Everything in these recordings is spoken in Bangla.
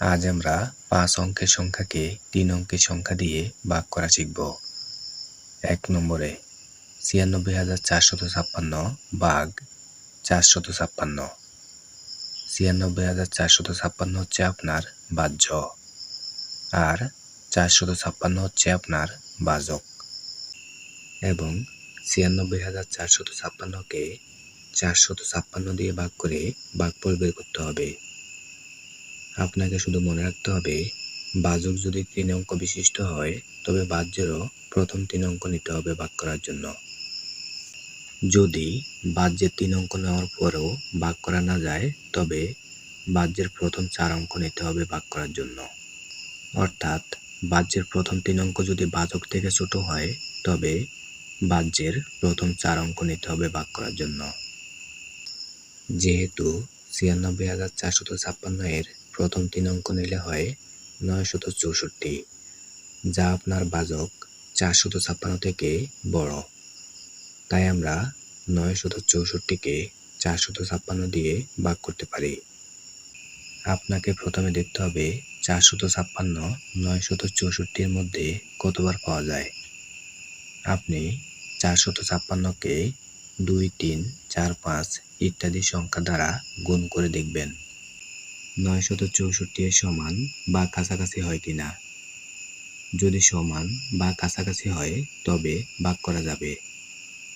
আজ আমরা পাঁচ অঙ্কের সংখ্যাকে তিন অঙ্কের সংখ্যা দিয়ে ভাগ করা শিখব। এক নম্বরে ছিয়ানব্বই হাজার চারশত ছাপ্পান্ন ভাগ চারশত ছাপ্পান্ন। ছিয়ানব্বই হাজার চারশত ছাপ্পান্ন হচ্ছে আপনার বাহ্য আর চারশত ছাপ্পান্ন হচ্ছে আপনার বাজক। এবং ছিয়ানব্বই হাজার চারশত ছাপ্পান্নকে চারশত ছাপ্পান্ন দিয়ে ভাগ করে ভাগফল বের করতে হবে। আপনাকে শুধু মনে রাখতে হবে, বাজক যদি তিন অঙ্ক বিশিষ্ট হয়, তবে বাহ্যেরও প্রথম তিন অঙ্ক নিতে হবে ভাগ করার জন্য। যদি বাহ্যের তিন অঙ্ক নেওয়ার পরেও ভাগ করা না যায়, তবে বাহ্যের প্রথম চার অঙ্ক নিতে হবে ভাগ করার জন্য। অর্থাৎ, বাহ্যের প্রথম তিন অঙ্ক যদি বাজক থেকে ছোট হয়, তবে বাহ্যের প্রথম চার অঙ্ক নিতে হবে ভাগ করার জন্য। যেহেতু ছিয়ানব্বই হাজার চারশত ছাপ্পান্ন এর প্রথম তিন অঙ্ক নিলে হয় নয়শত চৌষট্টি, যা আপনার বাজক চারশত ছাপ্পান্ন থেকে বড়। তাই আমরা নয়শত চৌষট্টিকে চারশত ছাপ্পান্ন দিয়ে ভাগ করতে পারি। আপনাকে প্রথমে দেখতে হবে চারশত ছাপ্পান্ন নয়শত চৌষট্টির মধ্যে কতবার পাওয়া যায়। আপনি চারশত ছাপ্পান্নকে দুই, তিন, চার, পাঁচ ইত্যাদি সংখ্যা দ্বারা গুণ করে দেখবেন। নয়শত চৌষট্টি এর সমান বা কাছাকাছি হয় কিনা যদি সমান বা কাছাকাছি হয়, তবে ভাগ করা যাবে।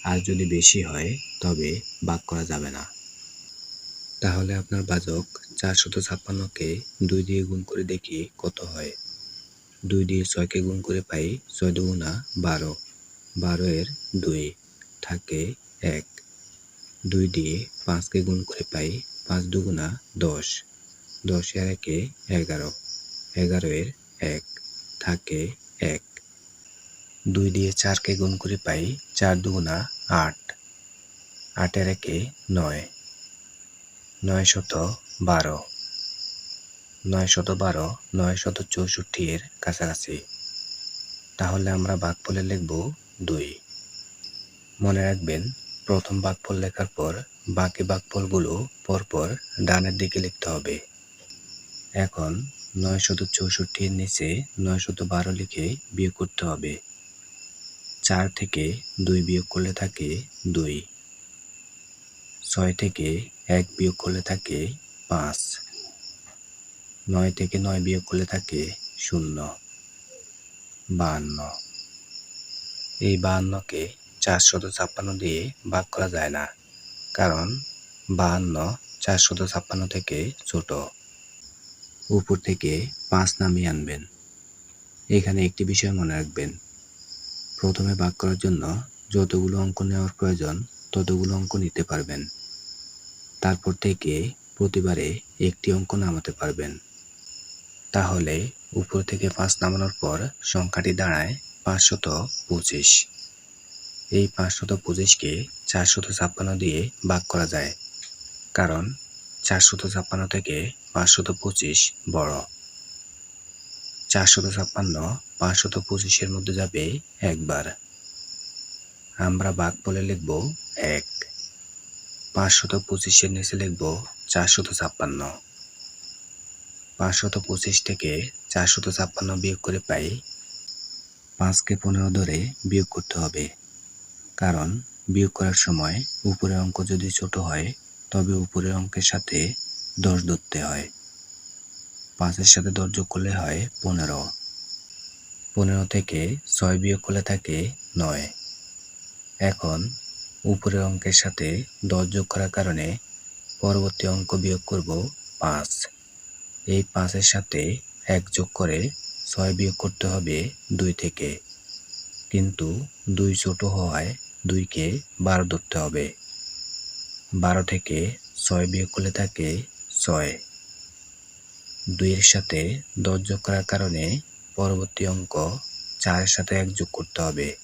আর যদি বেশি হয়, তবে ভাগ করা যাবে না। তাহলে আপনার বাজক চারশত ছাপ্পান্নকে দুই দিয়ে গুণ করে দেখি কত হয়। দুই দিয়ে ছয়কে গুণ করে পাই ছয় দুগুণা বারো। বারো এর দুই থাকে এক। দুই দিয়ে পাঁচকে গুণ করে পাই পাঁচ দুগুণা দশ। দশ এর একে এগারো এগারো এর এক, থাকে এক। দুই দিয়ে চারকে গুণ করে পাই চার দুগুণা আট। আটের একে নয়। নয় শত বারো। নয় শত বারো, নয় শত চৌষট্টি এর কাছাকাছি। তাহলে আমরা ভাগফলে লিখব দুই। মনে রাখবেন, প্রথম ভাগফল লেখার পর বাকি ভাগফলগুলো পরপর ডানের দিকে লিখতে হবে। এখন নয় শত চৌষট্টির নিচে নয় শত বারো লিখে বিয়োগ করতে হবে। চার থেকে দুই বিয়োগ করলে থাকে দুই। ছয় থেকে এক বিয়োগ করলে থাকে পাঁচ। নয় থেকে নয় বিয়োগ করলে থাকে শূন্য। বাহান্ন। এই বাহান্নকে চারশত ছাপ্পান্ন দিয়ে ভাগ করা যায় না, কারণ বাহান্ন চারশত ছাপ্পান্ন থেকে ছোট। উপর থেকে পাঁচ নামিয়ে আনবেন। এখানে একটি বিষয় মনে রাখবেন। প্রথমে ভাগ করার জন্য যতগুলো অঙ্ক নেওয়ার প্রয়োজন, ততগুলো অঙ্ক নিতে পারবেন। তারপর থেকে প্রতিবারে একটি অঙ্ক নামাতে পারবেন। তাহলে উপর থেকে পাঁচ নামানোর পর সংখ্যাটি দাঁড়ায় পাঁচশত পঁচিশ। এই পাঁচশত পঁচিশকে চারশত ছাপ্পান্ন দিয়ে ভাগ করা যায়। কারণ চারশত ছাপ্পান্ন থেকে পাঁচশত পঁচিশ বড়। চারশত ছাপ্পান্ন, পাঁচশত পঁচিশের মধ্যে যাবে একবার। আমরা বাঘ বলে লিখব এক। পাঁচশত পঁচিশের নিচে লিখব চারশত ছাপ্পান্ন। পাঁচশত পঁচিশ থেকে চারশত ছাপ্পান্ন বিয়োগ করে পাই পাঁচকে পনেরো ধরে বিয়োগ করতে হবে। কারণ বিয়োগ করার সময় উপরের অঙ্ক যদি ছোট হয়, তবে উপরের অঙ্কের সাথে দশ ধরতে হয়। পাঁচের সাথে দশ যোগ করলে হয় পনেরো। পনেরো থেকে ছয় বিয়োগ করলে থাকে নয়। এখন উপরের অঙ্কের সাথে দশ যোগ করার কারণে পরবর্তী অঙ্ক বিয়োগ করব পাঁচ। এই পাঁচের সাথে এক যোগ করে ছয় বিয়োগ করতে হবে দুই থেকে। কিন্তু দুই ছোট হওয়ায় দুইকে বারো ধরতে হবে। বারো থেকে ছয় বিয়োগ করলে থাকে ছয়। দুইয়ের সাথে দশ যোগ করার কারণে পরবর্তী অঙ্ক চারের সাথে এক যোগ করতে হবে।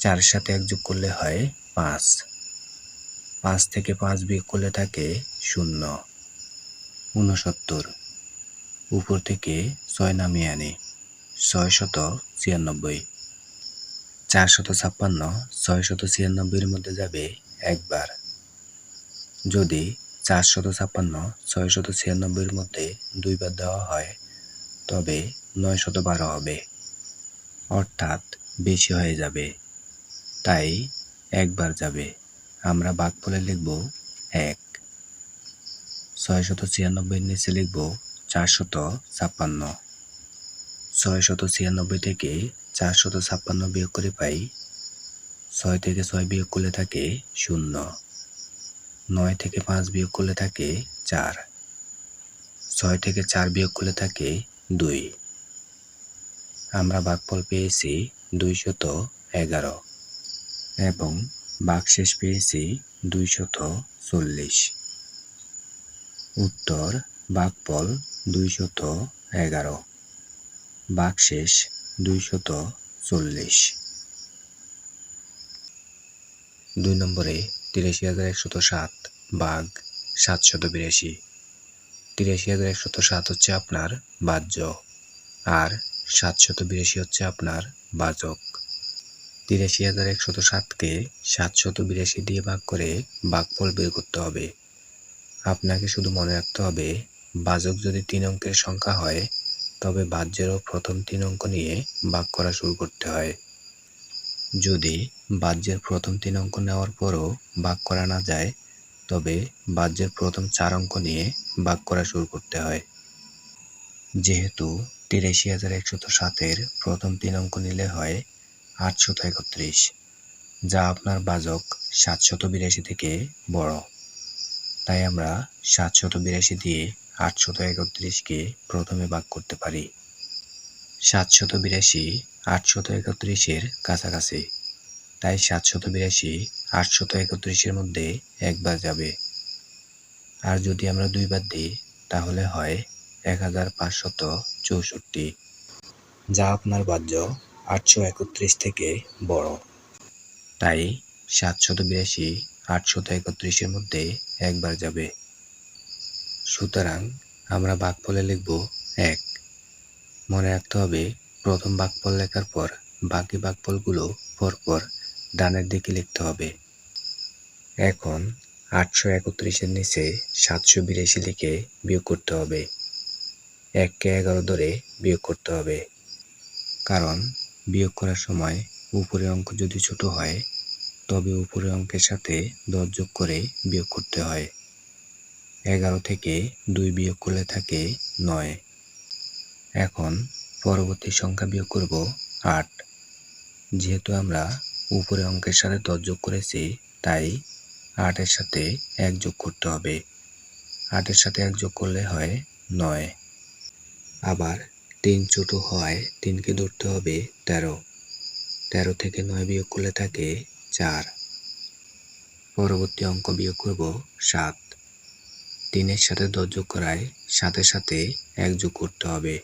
চারের সাথে এক যোগ করলে হয় পাঁচ। পাঁচ থেকে পাঁচ বিয়োগ করলে থাকে শূন্য। উনসত্তর উপর থেকে ছয় নামিয়ে আনি। ছয় শত ছিয়ানব্বই। চারশত ছাপ্পান্ন, ছয় শত ছিয়ানব্বইয়ের মধ্যে যাবে একবার। যদি চারশত ছাপ্পান্ন, ছয়শত ছিয়ানব্বইয়ের মধ্যে দুইবার দেওয়া হয়, তবে নয়শত বারো হবে। অর্থাৎ বেশি হয়ে যাবে। তাই একবার যাবে। আমরা ভাগফলে লিখব এক। ছয়শত ছিয়ানব্বইয়ের নিচে লিখব চারশত ছাপ্পান্ন। ছয়শত ছিয়ানব্বই থেকে চারশত ছাপ্পান্ন বিয়োগ করে পাই, ছয় থেকে ছয় বিয়োগ করলে থাকে শূন্য। নয় থেকে পাঁচ বিয়োগ করলে থাকে চার। ছয় থেকে চার বিয়োগ করলে থাকে দুই। আমরা ভাগফল পেয়েছি দুইশত এগারো এবং বাকশেষ পেয়েছি দুইশত চল্লিশ। উত্তর ভাগফল দুইশত এগারো, বাকশেষ দুইশত চল্লিশ। দুই নম্বরে তিরাশি হাজার একশত সাত। বাঘ, সাতশত বিরাশি। তিরাশি হাজার একশত সাত হচ্ছে আপনার বাহ্য। আর সাতশত বিরাশি হচ্ছে আপনার বাচক। তিরাশি হাজার একশত সাতকে সাতশত বিরাশি দিয়ে ভাগ করে ভাগফল বের করতে হবে। আপনাকে শুধু মনে রাখতে হবে বাজক যদি তিন অঙ্কের সংখ্যা হয়, তবে বাহ্যেরও প্রথম তিন অঙ্ক নিয়ে ভাগ করা শুরু করতে হয়। যদি বাহ্যের প্রথম তিন অঙ্ক নেওয়ার পরও ভাগ করা না যায়, তবে বাহ্যের প্রথম চার অঙ্ক নিয়ে ভাগ করা শুরু করতে হয়। যেহেতু তিরাশি হাজার একশত সাতের প্রথম তিন অঙ্ক নিলে হয় আটশত একত্রিশ, যা আপনার বাজক সাতশত বিরাশি থেকে বড়। তাই আমরা সাতশত বিরাশি দিয়ে আটশত একত্রিশকে প্রথমে ভাগ করতে পারি। সাতশত বিরাশি আটশত একত্রিশের কাছাকাছি। তাই সাতশত বিরাশি, আটশত একত্রিশের মধ্যে একবার যাবে। আর যদি আমরা দুইবার দিই, তাহলে হয় এক হাজার পাঁচশত চৌষট্টি। যা আপনার বাহ্য আটশো একত্রিশ থেকে বড়। তাই সাতশত বিরাশি, আটশত একত্রিশের মধ্যে একবার যাবে। সুতরাং আমরা ভাগফলে লিখব এক। মনে রাখতে হবে, প্রথম ভাগফল লেখার পর বাকি ভাগফলগুলো পরপর ডানের দিকে লিখতে হবে। এখন আটশো একত্রিশের নিচে সাতশো বিরাশি লিখে বিয়োগ করতে হবে। এককে এগারো ধরে বিয়োগ করতে হবে। কারণ বিয়োগ করার সময় উপরে অঙ্ক যদি ছোট হয়, তবে উপরে অঙ্কের সাথে দশ যোগ করে বিয়োগ করতে হয়। এগারো থেকে দুই বিয়োগ করলে থাকে নয়। এখন পরবর্তী সংখ্যা বিয়োগ করব আট। যেহেতু আমরা উপরে অঙ্কের সাথে দশ যোগ করেছি, তাই আটের সাথে এক যোগ করতে হবে। আটের সাথে এক যোগ করলে হয় নয়। আবার তিন ছোট হয়, তিনকে ধরতে হবে তেরো। তেরো থেকে নয় বিয়োগ করলে থাকে চার। পরবর্তী অঙ্ক বিয়োগ করব সাত। তিনের সাথে দশ যোগ করায় সাথে সাথে এক যোগ করতে হবে।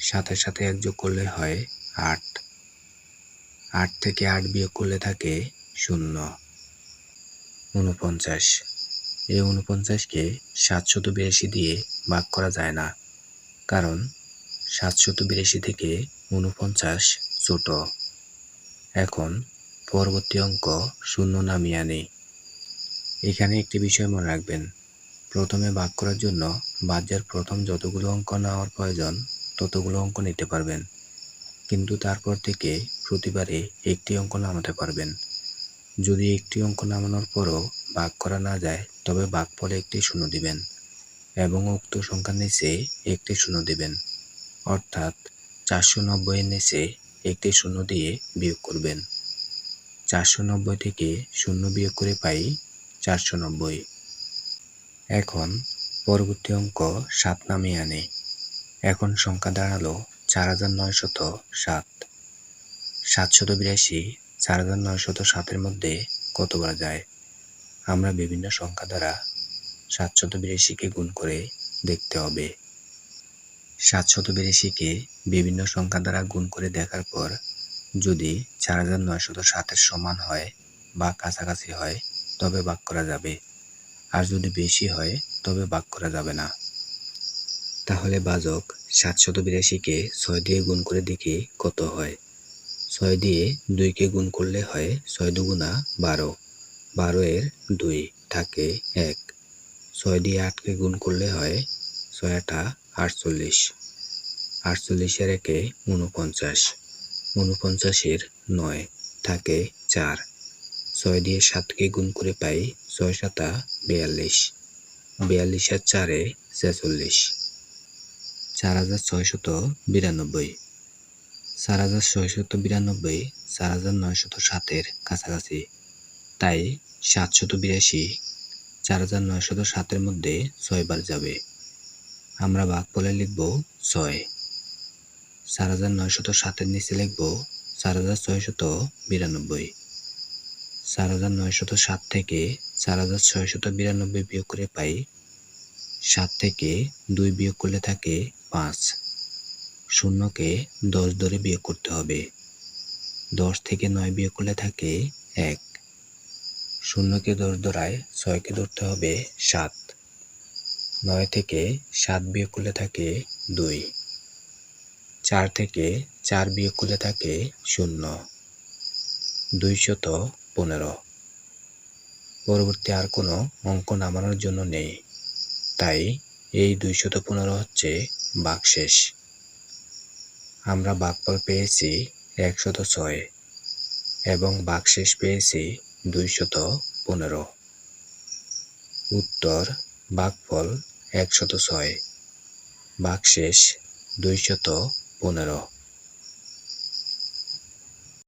সাথে সাথে এক যোগ করলে হয় আট। আট থেকে আট বিয়োগ করলে থাকে শূন্য। উনপঞ্চাশ। এই উনপঞ্চাশকে সাতশত বিরাশি দিয়ে ভাগ করা যায় না, কারণ সাতশত বিরাশি থেকে উনপঞ্চাশ ছোট। এখন পরবর্তী অঙ্ক শূন্য নামিয়ে আনি। এখানে একটি বিষয় মনে রাখবেন। প্রথমে ভাগ করার জন্য বাজ্যের প্রথম যতগুলো অঙ্ক নেওয়ার প্রয়োজন, ততগুলো অঙ্ক নিতে পারবেন। কিন্তু তারপর থেকে প্রতিবারে একটি অঙ্ক নামাতে পারবেন। যদি একটি অঙ্ক নামানোর পরও ভাগ করা না যায়, তবে ভাগফলে একটি শূন্য দিবেন এবং উক্ত সংখ্যার নিচে একটি শূন্য দিবেন। অর্থাৎ চারশো নব্বইয়ের নিচে একটি শূন্য দিয়ে বিয়োগ করবেন। চারশো নব্বই থেকে শূন্য বিয়োগ করে পাই চারশো নব্বই। এখন পরবর্তী অঙ্ক সাত নামিয়ে আনে। এখন সংখ্যা দাঁড়াল চার হাজার নয়শত সাত। সাতশত বিরাশি, চার হাজার নয়শত সাতের মধ্যে কতবার যায়? আমরা বিভিন্ন সংখ্যা দ্বারা সাতশত বিরাশিকে গুণ করে দেখতে হবে। সাতশত বিরাশিকে বিভিন্ন সংখ্যা দ্বারা গুণ করে দেখার পর যদি চার হাজার নয়শত সাতের সমান হয় বা কাছাকাছি হয়, তবে ভাগ করা যাবে। আর যদি বেশি হয়, তবে ভাগ করা যাবে না। তাহলে বাজক সাতশত বিরাশিকে ছয় দিয়ে গুণ করে দেখি কত হয়। ছয় দিয়ে দুইকে গুণ করলে হয় ছয় দুগুণা বারো। বারো এর দুই থাকে এক। ছয় দিয়ে আটকে গুণ করলে হয় ছয় আটা আটচল্লিশ আটচল্লিশের একে উনপঞ্চাশ উনপঞ্চাশের নয় থাকে চার। ছয় দিয়ে সাতকে গুণ করে পাই ছয় সাতা বিয়াল্লিশ। বিয়াল্লিশের চারে ছেচল্লিশ। চার হাজার ছয়শত বিরানব্বই। চার হাজার ছয়শত বিরানব্বই, চার হাজার নয়শত সাতের কাছাকাছি। তাই সাতশত বিরাশি, চার হাজার নয়শত সাতের মধ্যে ছয়বার যাবে। আমরা ভাগ বলে লিখব ছয়। চার হাজার নয়শত সাতের নিচে লিখব চার হাজার ছয়শত বিরানব্বই। চার হাজার নয়শত সাত থেকে চার হাজার ছয়শত বিরানব্বই বিয়োগ করে পাই সাত থেকে দুই বিয়োগ করলে থাকে পাঁচ। শূন্যকে দশ ধরে বিয়োগ করতে হবে। দশ থেকে নয় বিয়োগ করলে থাকে এক। শূন্যকে দশ ধরায় ছয়কে ধরতে হবে সাত। নয় থেকে সাত বিয়োগ করলে থাকে দুই। চার থেকে চার বিয়োগ করলে থাকে শূন্য। দুইশত পনেরো। পরবর্তী আর কোনো অঙ্ক নামানোর জন্য নেই। তাই এই দুইশত পনেরো হচ্ছে বাকশেষ আমরা বাকফল পেয়েছি একশত ছয় এবং বাকশেষ পেয়েছি দুইশত পনেরো। উত্তর বাকফল একশত ছয় বাকশেষ দুইশত পনেরো।